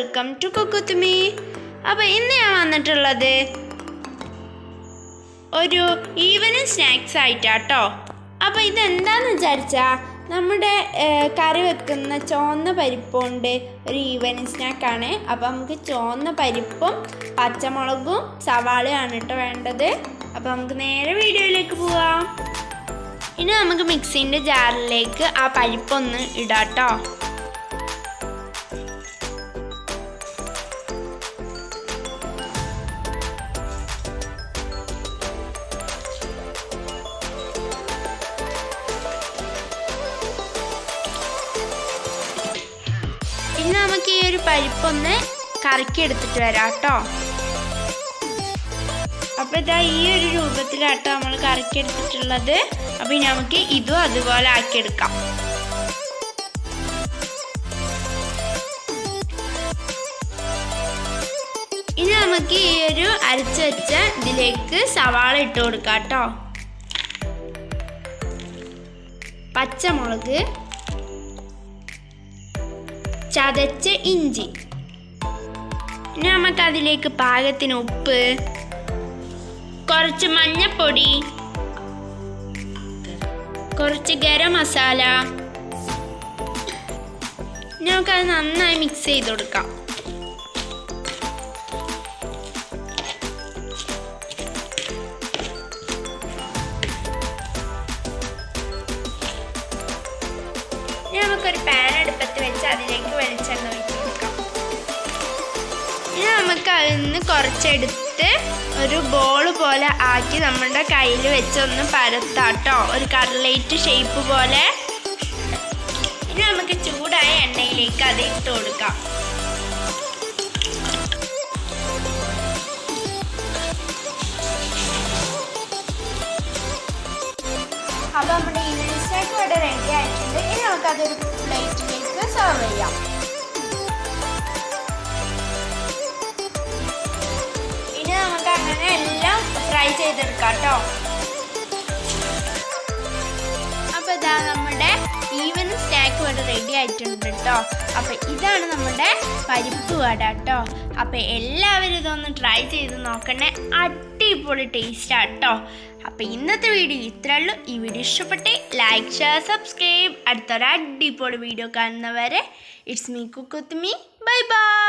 Welcome to കുക്കുത്തുമി അപ്പോൾ ഇന്ന് ഞാൻ വന്നിട്ടുള്ളത് ഒരു ഈവനിങ് സ്നാക്സ് ആയിട്ടാട്ടോ. അപ്പോൾ ഇതെന്താന്ന് വിചാരിച്ചാൽ നമ്മുടെ കറി വെക്കുന്ന ചുവന്ന പരിപ്പുണ്ട്. ഒരു ഈവനിങ് സ്നാക്കാണ് അപ്പോൾ നമുക്ക് ചുവന്ന പരിപ്പും പച്ചമുളകും സവാളയാണ് കേട്ടോ വേണ്ടത്. അപ്പോൾ നമുക്ക് നേരെ വീഡിയോയിലേക്ക് പോവാം. ഇനി നമുക്ക് മിക്സിന്റെ ജാറിലേക്ക് ആ പരിപ്പൊന്ന് ഇടാട്ടോ. ഇനി ഒരു പരിപ്പൊന്ന് കറക്കി എടുത്തിട്ട് വരാം കേട്ടോ അപ്പൊ ഇതാ ഈ ഒരു രൂപത്തിലാട്ടോ നമ്മൾ കറക്കി എടുത്തിട്ടുള്ളത് അപ്പൊ ഇനി നമുക്ക് ഇതും അതുപോലെ ആക്കിയെടുക്കാം. ഇനി നമുക്ക് ഈ ഒരു അരച്ച് വെച്ച ഇതിലേക്ക് സവാള ഇട്ട് കൊടുക്കാം കേട്ടോ. പച്ചമുളക് ചതച്ച ഇഞ്ചി. ഇനി നമുക്ക് അതിലേക്ക് പാകത്തിന് ഉപ്പ് കുറച്ച് മഞ്ഞപ്പൊടി കുറച്ച് ഗരം മസാല. നമുക്കത് നന്നായി മിക്സ് ചെയ്ത് കൊടുക്കാം. നമുക്കൊരു പാൻ അടുപ്പത്ത് വെച്ച് അതിലേക്ക് വെളിച്ചെണ്ണ ഒഴിച്ച് കൊടുക്കാം. ഇനി നമുക്ക് അതിൽ നിന്ന് കുറച്ചെടുത്ത് ഒരു ബോൾ പോലെ ആക്കി നമ്മുടെ കയ്യിൽ വെച്ച് ഒന്ന് പരത്താട്ടോ. ഒരു കട്ലേറ്റ് ഷേപ്പ് പോലെ. ഇനി നമുക്ക് ചൂടായ എണ്ണയിലേക്ക് അത് ഇട്ട് കൊടുക്കാം. അപ്പോൾ നമ്മുടെ ഈവനിങ് ഇവിടെ റെഡി ആയിട്ടുണ്ട്. നമുക്കതൊരു പ്ലേറ്റിലേക്ക് സെർവ് ചെയ്യാം. ഇനി നമുക്ക് അങ്ങനെ എല്ലാം ഫ്രൈ ചെയ്തെടുക്കാം കേട്ടോ അപ്പോൾ ഇതാ നമ്മുടെ ഈവനിങ് സ്നാക്ക് ഇവിടെ റെഡി ആയിട്ടുണ്ട് കേട്ടോ അപ്പോൾ ഇതാണ് നമ്മുടെ പരിപ്പ് വട കേട്ടോ അപ്പോൾ എല്ലാവരും ഇതൊന്ന് ട്രൈ ചെയ്ത് നോക്കണേ. അടിപൊളി ടേസ്റ്റാണ് കേട്ടോ അപ്പോൾ ഇന്നത്തെ വീഡിയോ ഇത്രേ ഉള്ളൂ. ഈ വീഡിയോ ഇഷ്ടപ്പെട്ടേ ലൈക്ക് ഷെയർ സബ്സ്ക്രൈബ് അടുത്തൊരു അടിപൊളി വീഡിയോ കാണുന്നവരെ ഇറ്റ്സ് മീ കുക്കുത്ത് മീ ബൈ ബൈ